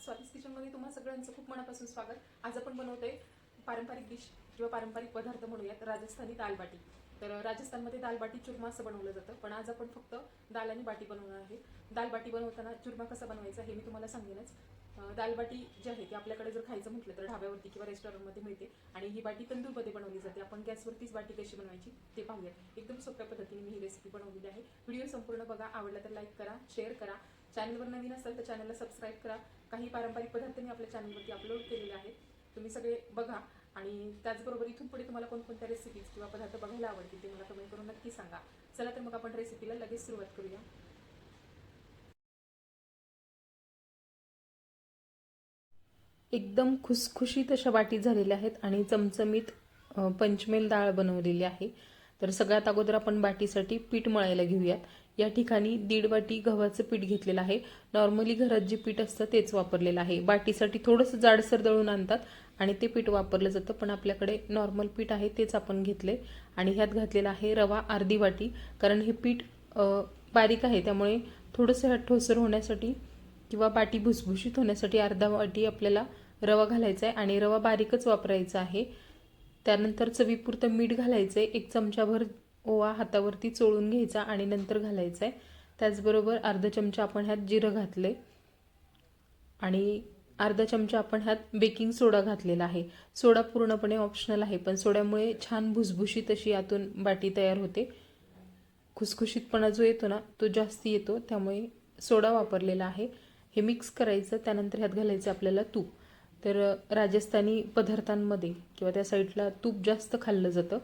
स्वातीस किचनमध्ये तुम्हाला सगळ्यांचं खूप मनापासून स्वागत. आज आपण बनवतोय पारंपरिक डिश किंवा पारंपरिक पदार्थ म्हणूयात राजस्थानी दाल बाटी. तर राजस्थानमध्ये दाल बाटी चुरमा असं बनवलं जातं पण आज आपण फक्त दाल आणि बाटी बनवणार आहे. दाल बाटी बनवताना चुरमा कसा बनवायचा हे मी तुम्हाला सांगेनच. दालबाटी दाल बाटी जी आहे ती आपल्याकडे जर खायचं म्हटलं तर ढाब्यावरती किंवा रेस्टॉरंटमध्ये मिळते आणि ही बाटी तंदूरमध्ये बनवली जाते. आपण गॅसवरतीच बाटी कशी बनवायची ते पाहूयात. एकदम सोप्या पद्धतीने मी ही रेसिपी बनवलेली आहे. व्हिडिओ संपूर्ण बघा. आवडला तर लाईक करा शेअर करा. चॅनलवर नवीन असाल तर चॅनलला सबस्क्राईब करा. काही पारंपरिक पदार्थ मी आपल्या चॅनलवरती अपलोड केलेले आहेत. तुम्ही सगळे बघा. आणि त्याचबरोबर इथून पुढे तुम्हाला कोणकोणत्या रेसिपीज किंवा पदार्थ बघायला आवडतील ते मला कमेंट करून नक्की सांगा. चला तर मग आपण रेसिपीला लगेच सुरुवात करूया. एकदम खुसखुशीत अशा वाटी झालेल्या आहेत आणि चमचमीत पंचमेल डाळ बनवलेली आहे. तर सगळ्यात अगोदर आपण बाटीसाठी पीठ मळायला घेऊयात. या ठिकाणी दीड वाटी गव्हाचं पीठ घेतलेलं आहे. नॉर्मली घरात जे पीठ असतं तेच वापरलेलं आहे. बाटीसाठी थोडंसं जाडसर दळून आणतात आणि ते पीठ वापरलं जातं पण आपल्याकडे नॉर्मल पीठ आहे तेच आपण घेतले. आणि ह्यात घातलेलं आहे रवा अर्धी वाटी कारण हे पीठ बारीक आहे त्यामुळे थोडंसं ह्यात ठोसर होण्यासाठी किंवा बाटी भुसभुशीत होण्यासाठी अर्धा वाटी आपल्याला रवा घालायचा आहे आणि रवा बारीकच वापरायचा आहे. त्यानंतर चवीपुरतं मीठ घालायचं आहे एक चमचाभर ओवा हातावरती चोळून घ्यायचा आणि नंतर घालायचा आहे त्याचबरोबर अर्धा चमचा आपण ह्यात जिरं घातले आणि अर्धा चमचा आपण ह्यात बेकिंग सोडा घातलेला आहे. सोडा पूर्णपणे ऑप्शनल आहे पण सोड्यामुळे छान भुसभुशीत अशी यातून बाटी तयार होते. खुसखुशीतपणा जो येतो ना तो जास्ती येतो त्यामुळे सोडा वापरलेला आहे. हे मिक्स करायचं त्यानंतर ह्यात घालायचं आपल्याला तूप. तर राजस्थानी पदार्थांमध्ये किंवा त्या साईडला तूप जास्त खाल्लं जातं.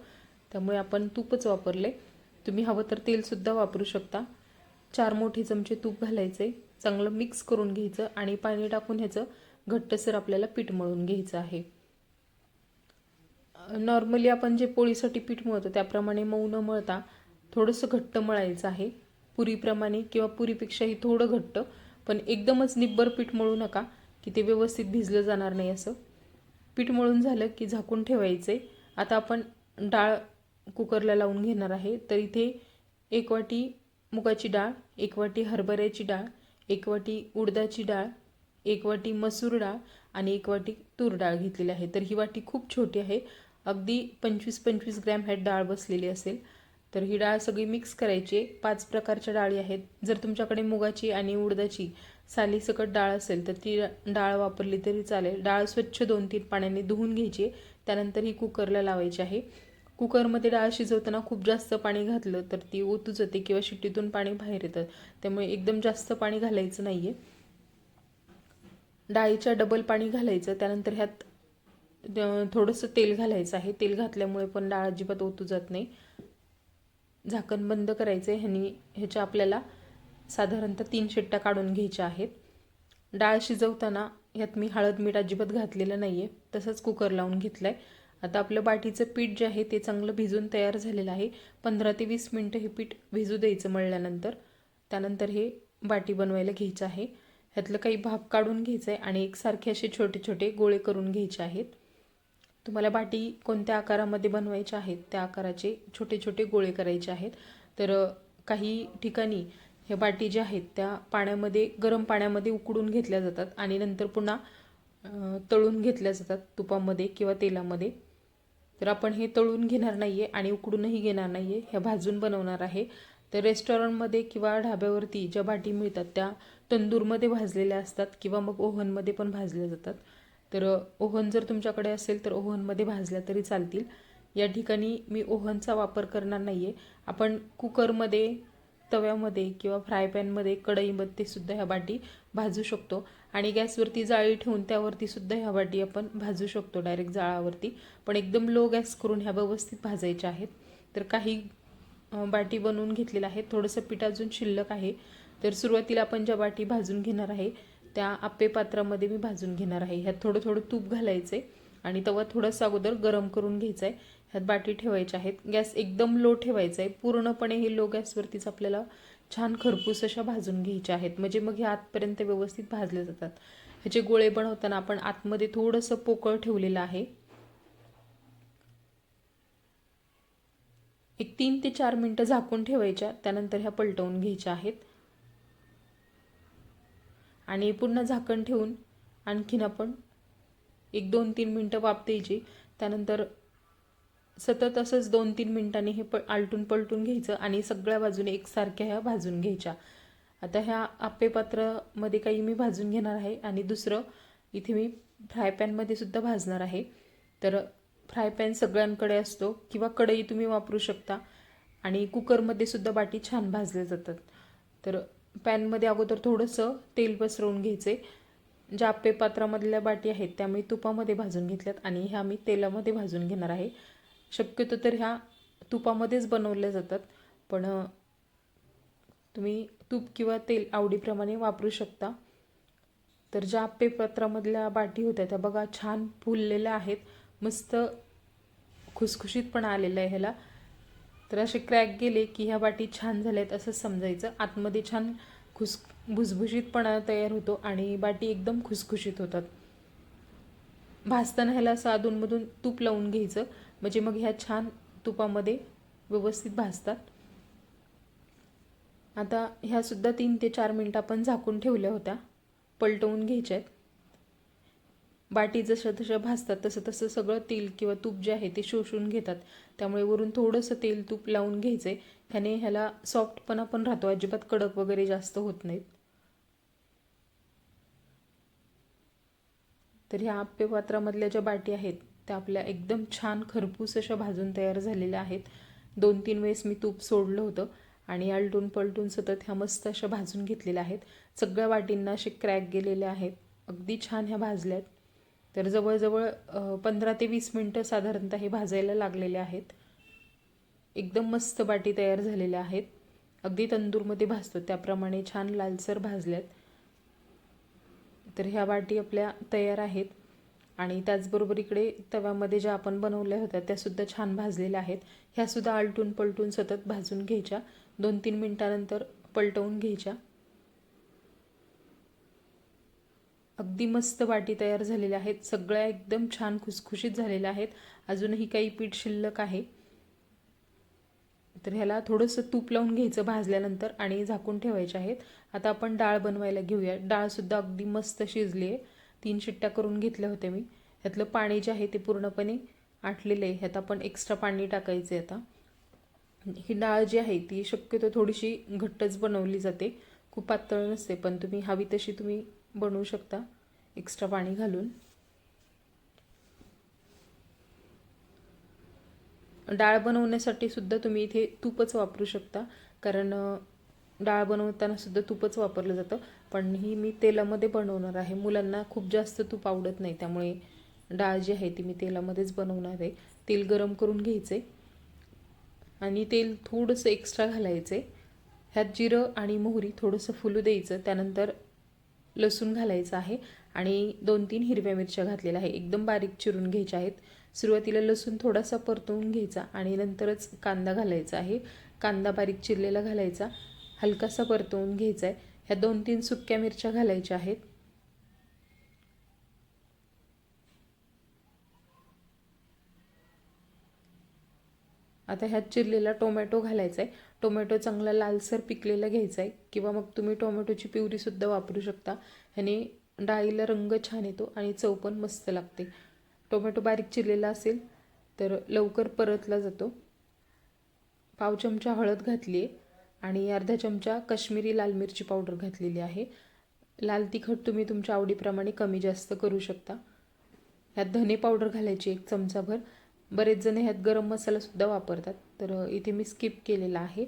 त्यामुळे आपण तूपच वापरले. तुम्ही हवं तर तेलसुद्धा वापरू शकता. चार मोठे चमचे तूप घालायचे. चांगलं मिक्स करून घ्यायचं आणि पाणी टाकून ह्याचं घट्टसर आपल्याला पीठ मळून घ्यायचं आहे. नॉर्मली आपण जे पोळीसाठी पीठ मळतो त्याप्रमाणे मऊ न मळता थोडंसं घट्ट मळायचं आहे. पुरीप्रमाणे किंवा पुरीपेक्षाही थोडं घट्ट पण एकदमच निब्बर पीठ मळू नका की ते व्यवस्थित भिजलं जाणार नाही असं. पीठ मळून झालं की झाकून ठेवायचे. आता आपण डाळ कुकरला लावून घेणार आहे. तर इथे एक वाटी मुगाची डाळ एक वाटी हरभऱ्याची डाळ एक वाटी उडदाची डाळ एक वाटी मसूर डाळ आणि एक वाटी तूर डाळ घेतलेली आहे. तर ही वाटी खूप छोटी आहे. अगदी पंचवीस पंचवीस ग्रॅम ह्यात डाळ बसलेली असेल. तर ही डाळ सगळी मिक्स करायची. पाच प्रकारच्या डाळी आहेत. जर तुमच्याकडे मुगाची आणि उडदाची सालीसकट डाळ असेल तर ती डाळ वापरली तरी चालेल. डाळ स्वच्छ दोन तीन पाण्याने धुवून घ्यायची. आहे त्यानंतर ही कुकरला लावायची आहे. कुकरमध्ये डाळ शिजवताना खूप जास्त पाणी घातलं तर ती ओतू जाते किंवा शिट्टीतून पाणी बाहेर येतं. त्यामुळे एकदम जास्त पाणी घालायचं नाही आहे डाळीच्या डबल पाणी घालायचं. त्यानंतर ह्यात थोडंसं तेल घालायचं आहे. तेल घातल्यामुळे पण डाळ अजिबात ओतू जात नाही. झाकण बंद करायचं आहे ह्यानी ह्याच्या आपल्याला साधारणतः तीन शिट्ट्या काढून घ्यायच्या आहेत. डाळ शिजवताना ह्यात मी हळद मीठ अजिबात घातलेलं नाही आहे तसंच कुकर लावून घेतलं आहे आता आपलं बाटीचं पीठ जे आहे ते चांगलं भिजून तयार झालेलं आहे. पंधरा ते वीस मिनटं हे पीठ भिजू द्यायचं मळल्यानंतर. त्यानंतर हे बाटी बनवायला घ्यायचं आहे. ह्यातलं काही भाग काढून घ्यायचं आहे आणि एकसारखे असे छोटे छोटे गोळे करून घ्यायचे आहेत. तुम्हाला बाटी कोणत्या आकारामध्ये बनवायच्या आहेत त्या आकाराचे छोटे छोटे गोळे करायचे आहेत. तर काही ठिकाणी ह्या बाटी ज्या आहेत त्या पाण्यामध्ये गरम पाण्यामध्ये उकडून घेतल्या जातात आणि नंतर पुन्हा तळून घेतल्या जातात तुपामध्ये किंवा तेलामध्ये. तर आपण हे तळून घेणार नाही आहे आणि उकडूनही घेणार नाही आहे ह्या भाजून बनवणार आहे. तर रेस्टॉरंटमध्ये किंवा ढाब्यावरती ज्या बाटी मिळतात त्या तंदूरमध्ये भाजलेल्या असतात किंवा मग ओव्हनमध्ये पण भाजल्या जातात. तर ओव्हन जर तुमच्याकडे असेल तर ओव्हनमध्ये भाजल्या तरी चालतील. या ठिकाणी मी ओव्हनचा वापर करणार नाही आहे आपण कुकरमध्ये तव्यामध्ये किंवा फ्राय पॅनमध्ये कढईमध्ये सुद्धा ह्या बाटी भाजू शकतो. आणि गॅसवरती जाळी ठेवून त्यावरती सुद्धा ह्या बाटी आपण भाजू शकतो डायरेक्ट जाळावरती. पण एकदम लो गॅस करून ह्या व्यवस्थित भाजायच्या आहेत. तर काही बाटी बनवून घेतलेल्या आहेत. थोडंसं पीठ अजून शिल्लक आहे. तर सुरुवातीला आपण ज्या बाटी भाजून घेणार आहे त्या आप्पे पात्रामध्ये मी भाजून घेणार आहे. ह्यात थोडं थोडं तूप घालायचं आहे आणि तवा थोडासा अगोदर गरम करून घ्यायचा आहे ह्यात बाटी ठेवायच्या आहेत. गॅस एकदम लो ठेवायचा आहे पूर्णपणे हे लो गॅसवरतीच आपल्याला छान खरपूस अशा भाजून घ्यायच्या आहेत. म्हणजे मग हे आतपर्यंत व्यवस्थित भाजले जातात. ह्याचे गोळे बनवताना आपण आतमध्ये थोडंसं पोकळ ठेवलेलं आहे. एक तीन ते चार मिनटं झाकून ठेवायच्या. त्यानंतर ह्या पलटवून घ्यायच्या आहेत. आणि पुन्हा झाकण ठेवून आणखीन आपण एक दोन तीन मिनटं वाफ द्यायची. त्यानंतर सतत असंच दोन तीन मिनटांनी हे प आलटून पलटून घ्यायचं आणि सगळ्या बाजूने एकसारख्या ह्या भाजून घ्यायच्या. आता ह्या आप्पेपात्रामध्ये काही मी भाजून घेणार आहे आणि दुसरं इथे मी फ्राय पॅनमध्ये सुद्धा भाजणार आहे. तर फ्राय पॅन सगळ्यांकडे असतो किंवा कढई तुम्ही वापरू शकता आणि कुकरमध्ये सुद्धा बाटी छान भाजल्या जातात. तर पॅनमध्ये अगोदर थोडंसं तेल पसरवून घ्यायचे. ज्या आप्पे पात्रामधल्या बाटी आहेत त्या मी तुपामध्ये भाजून घेतल्यात आणि ह्या मी तेलामध्ये भाजून घेणार आहे. शक्यतो तर ह्या तुपामध्येच बनवल्या जातात पण तुम्ही तूप किंवा तेल आवडीप्रमाणे वापरू शकता. तर ज्या आप्पे बाटी होत्या त्या बघा छान फुललेल्या आहेत. मस्त खुसखुशीतपणा आलेलं आहे ह्याला. तर असे क्रॅक गेले की ह्या बाटी छान झाल्या आहेत असं समजायचं. आतमध्ये छान खुस भुसभुशीतपणा तयार होतो आणि बाटी एकदम खुसखुशीत होतात. भाजताना ह्याला असं अधूनमधून तूप लावून घ्यायचं. म्हणजे मग ह्या छान तुपामध्ये व्यवस्थित भाजतात. आता ह्यासुद्धा तीन ते चार मिनटं आपण झाकून ठेवल्या होत्या. पलटवून घ्यायच्या आहेत बाटी जशा तशा भाजतात तसं तसं सगळं तेल किंवा तूप जे आहे ते शोषून घेतात. त्यामुळे वरून थोडंसं तेल तूप लावून घ्यायचं आहे ह्याने ह्याला सॉफ्टपणा पण राहतो. अजिबात कडक वगैरे जास्त होत नाहीत. तर ह्या आप्पे पात्रामधल्या ज्या बाटी आहेत त्या आपल्या एकदम छान खरपूस अशा भाजून तयार झालेल्या आहेत. दोन तीन वेळेस मी तूप सोडलं होतं आणि आलटून पलटून सतत ह्या मस्त अशा भाजून घेतलेल्या आहेत. सगळ्या वाटींना असे क्रॅक गेलेले आहेत. अगदी छान ह्या भाजल्या आहेत. तर जवळजवळ पंधरा ते वीस मिनटं साधारणतः हे भाजायला लागलेले आहेत. एकदम मस्त बाटी तयार झालेल्या आहेत. अगदी तंदूरमध्ये भाजतो. त्याप्रमाणे छान लालसर भाजल्यात. तर ह्या बाटी आपल्या तयार आहेत. आणि त्याचबरोबर इकडे तव्यामध्ये ज्या आपण बनवल्या होत्या त्यासुद्धा छान भाजलेल्या आहेत. ह्यासुद्धा आलटून पलटून सतत भाजून घ्यायच्या. दोन तीन मिनटानंतर पलटवून घ्यायच्या. अगदी मस्त वाटी तयार झालेल्या आहेत. सगळ्या एकदम छान खुसखुशीत झालेल्या आहेत. अजूनही काही पीठ शिल्लक आहे. तर ह्याला थोडंसं तूप लावून घ्यायचं भाजल्यानंतर आणि झाकून ठेवायचे आहेत. आता आपण डाळ बनवायला घेऊया. डाळसुद्धा अगदी मस्त शिजली आहे तीन शिट्ट्या करून घेतल्या होत्या मी. ह्यातलं पाणी जे आहे ते पूर्णपणे आटलेलं आहे. ह्यात आपण एक्स्ट्रा पाणी टाकायचं आहे आता. ही डाळ जी आहे ती शक्यतो थोडीशी घट्टच बनवली जाते. खूप पातळ नसते पण तुम्ही हवी तशी तुम्ही बनवू शकता. एक्स्ट्रा पाणी घालून. डाळ बनवण्यासाठी सुद्धा तुम्ही इथे तूपच वापरू शकता. कारण डाळ बनवताना सुद्धा तूपच वापरलं जातं. पण ही मी तेलामध्ये बनवणार आहे. मुलांना खूप जास्त तूप आवडत नाही. त्यामुळे डाळ जी आहे ती मी तेलामध्येच बनवणार आहे. तेल गरम करून घ्यायचे. आणि तेल थोडंसं एक्स्ट्रा घालायचे. ह्यात जिरं आणि मोहरी थोडंसं फुलू द्यायचं. त्यानंतर लसूण घालायचं आहे. आणि दोन तीन हिरव्या मिरच्या घातलेल्या आहे. एकदम बारीक चिरून घ्यायच्या आहेत. सुरुवातीला लसूण थोडासा परतवून घ्यायचा. आणि नंतरच कांदा घालायचा आहे. कांदा बारीक चिरलेला घालायचा. हलकासा परतवून घ्यायचा आहे ह्या दोन तीन सुक्या मिरच्या घालायच्या आहेत. आता ह्यात चिरलेला टोमॅटो घालायचा आहे टोमॅटो चांगला लालसर पिकलेला घ्यायचा आहे किंवा मग तुम्ही टोमॅटोची प्युरीसुद्धा वापरू शकता. ह्याने डाळीला रंग छान येतो आणि चव पण मस्त लागते. टोमॅटो बारीक चिरलेला असेल तर लवकर परतला जातो. पाव चमचा हळद घातली आहे आणि अर्धा चमचा कश्मीरी लाल मिरची पावडर घातलेली आहे. लाल तिखट तुम्ही तुमच्या आवडीप्रमाणे कमी जास्त करू शकता. ह्यात धने पावडर घालायची एक चमचाभर. बरेच जण ह्यात गरम मसालासुद्धा वापरतात. तर इथे मी स्किप केलेला आहे.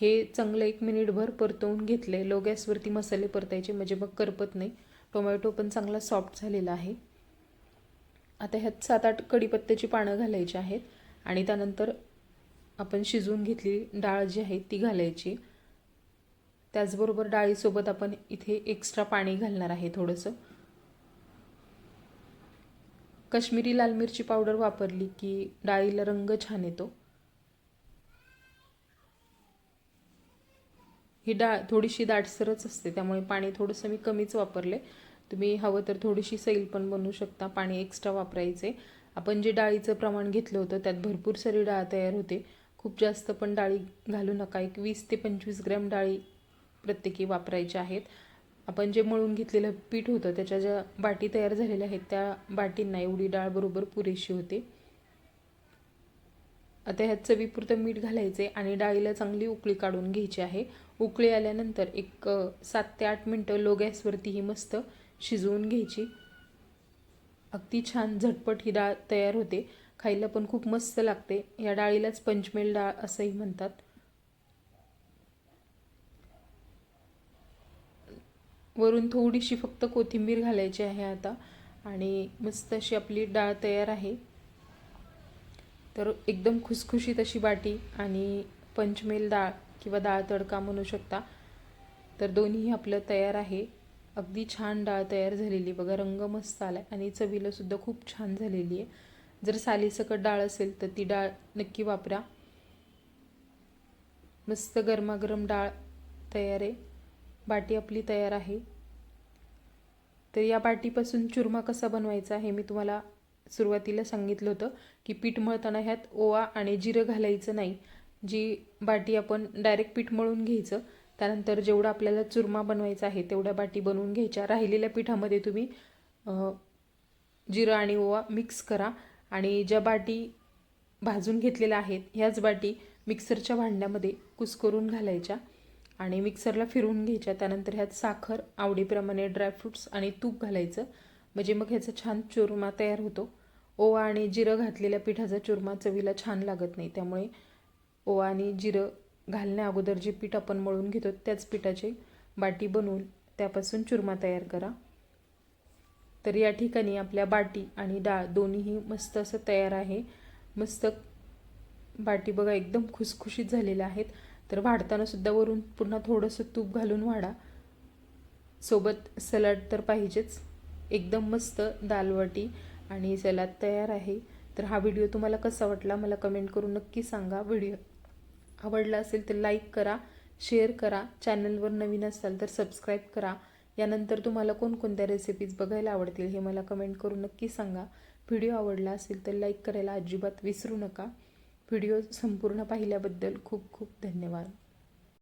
हे चांगलं एक मिनिटभर परतवून घेतले लो गॅसवरती मसाले परतायचे म्हणजे मग करपत नाही. टोमॅटो पण चांगला सॉफ्ट झालेला आहे. आता ह्यात सात आठ कढीपत्त्याची पानं घालायची आहेत. आणि त्यानंतर आपण शिजवून घेतली डाळ जी आहे ती घालायची. त्याचबरोबर डाळीसोबत आपण इथे एक्स्ट्रा पाणी घालणार आहे थोडंसं. कश्मीरी लाल मिरची पावडर वापरली की डाळीला रंग छान येतो. ही डाळ थोडीशी दाटसरच असते त्यामुळे पाणी थोडंसं मी कमीच वापरले. तुम्ही हवं तर थोडीशी सैल पण बनवू शकता पाणी एक्स्ट्रा वापरायचे. आपण जे डाळीचं प्रमाण घेतलं होतं त्यात भरपूर सारी डाळ तयार होते. खूप जास्त पण डाळी घालू नका. एक वीस ते पंचवीस ग्रॅम डाळी प्रत्येकी वापरायच्या आहेत. आपण जे मळून घेतलेलं पीठ होतं त्याच्या ज्या बाटी तयार झालेल्या आहेत त्या बाटींना एवढी डाळ बरोबर पुरेशी होते. आता ह्यात चवीपुरतं मीठ घालायचे आणि डाळीला चांगली उकळी काढून घ्यायची आहे. उकळी आल्यानंतर एक सात ते आठ मिनटं लो गॅसवरती ही मस्त शिजवून घ्यायची. अगदी छान झटपट ही डाळ तयार होते. खायला पण खूप मस्त लागते. या डाळीलाच पंचमेल डाळ असंही म्हणतात. वरून थोडीशी फक्त कोथिंबीर घालायची आहे आता. आणि मस्त अशी आपली डाळ तयार आहे. तर एकदम खुसखुशीत अशी बाटी आणि पंचमेल डाळ किंवा डाळ तडका म्हणू शकता. तर दोन्ही आपलं तयार आहे. अगदी छान डाळ तयार झालेली बघा रंग मस्त आला आणि चवीलासुद्धा खूप छान झालेली आहे. जर सालीसकट डाळ असेल तर ती डाळ नक्की वापरा. मस्त गरमागरम डाळ तयार आहे. बाटी आपली तयार आहे. तर या बाटीपासून चुरमा कसा बनवायचा हे मी तुम्हाला सुरुवातीला सांगितलं होतं की पीठ मळताना ह्यात ओवा आणि जिरं घालायचं नाही. जी बाटी आपण डायरेक्ट पीठ मळून घ्यायचं त्यानंतर जेवढा आपल्याला चुरमा बनवायचा आहे तेवढ्या बाटी बनवून घ्यायच्या. राहिलेल्या पिठामध्ये तुम्ही जिरं आणि ओवा मिक्स करा. आणि ज्या बाटी भाजून घेतलेल्या आहेत ह्याच बाटी मिक्सरच्या भांड्यामध्ये कुस्करून घालायच्या आणि मिक्सरला फिरवून घ्यायच्या. त्यानंतर ह्यात साखर आवडीप्रमाणे ड्रायफ्रुट्स आणि तूप घालायचं. म्हणजे मग ह्याचा छान चुरमा तयार होतो. ओवा आणि जिरं घातलेल्या पिठाचा चुरमा चवीला छान लागत नाही. त्यामुळे ओवा आणि जिरं घालण्या अगोदर जे पीठ आपण मळून घेतो त्याच पिठाचे बाटी बनवून त्यापासून चुरमा तयार करा. तर या ठिकाणी आपल्या बाटी आणि डाळ दोन्हीही मस्त असं तयार आहे. मस्त बाटी बघा एकदम खुसखुशीत झालेल्या आहेत. तर वाढताना सुद्धा वरून पुन्हा थोडंसं तूप घालून वाढा. सोबत सलाड तर पाहिजेच. एकदम मस्त दालवाटी आणि सलाद तयार आहे. तर हा व्हिडिओ तुम्हाला कसा वाटला मला कमेंट करून नक्की सांगा. व्हिडिओ आवडला असेल तर लाईक करा शेअर करा. चॅनलवर नवीन असाल तर सबस्क्राईब करा. यानंतर तुम्हाला कोणकोणत्या रेसिपीज बघायला आवडतील हे मला कमेंट करून नक्की सांगा. व्हिडिओ आवडला असेल तर लाईक करायला अजिबात विसरू नका. व्हिडिओ संपूर्ण पाहिल्याबद्दल खूप खूप धन्यवाद.